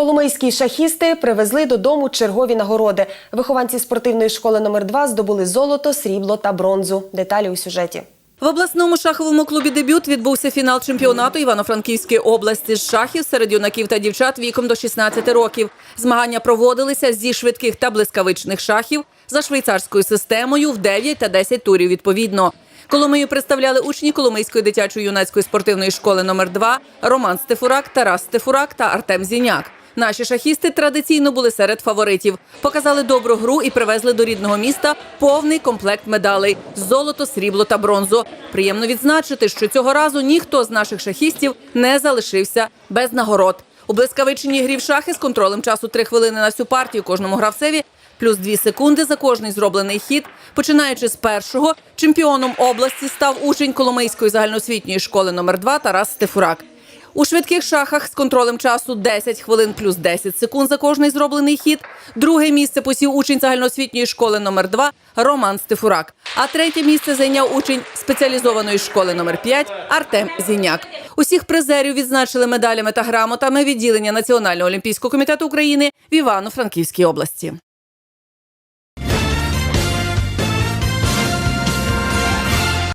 Коломийські шахісти привезли додому чергові нагороди. Вихованці спортивної школи номер 2 здобули золото, срібло та бронзу. Деталі у сюжеті. В обласному шаховому клубі дебют відбувся фінал чемпіонату Івано-Франківської області з шахів серед юнаків та дівчат віком до 16 років. Змагання проводилися зі швидких та блискавичних шахів за швейцарською системою в 9 та 10 турів відповідно. Коломию представляли учні Коломийської дитячої юнацької спортивної школи номер 2 Роман Стефурак, Тарас Стефурак та Артем Зіняк. Наші шахісти традиційно були серед фаворитів. Показали добру гру і привезли до рідного міста повний комплект медалей золото, срібло та бронзу. Приємно відзначити, що цього разу ніхто з наших шахістів не залишився без нагород. У блискавичній грі в шахи з контролем часу 3 хвилини на всю партію кожному гравцеві, плюс 2 секунди за кожний зроблений хід. Починаючи з першого, чемпіоном області став учень Коломийської загальноосвітньої школи номер 2 Тарас Стефурак. У швидких шахах з контролем часу 10 хвилин плюс 10 секунд за кожний зроблений хід. Друге місце посів учень загальноосвітньої школи номер 2 Роман Стефурак. А третє місце зайняв учень спеціалізованої школи номер 5 Артем Зіняк. Усіх призерів відзначили медалями та грамотами відділення Національного олімпійського комітету України в Івано-Франківській області.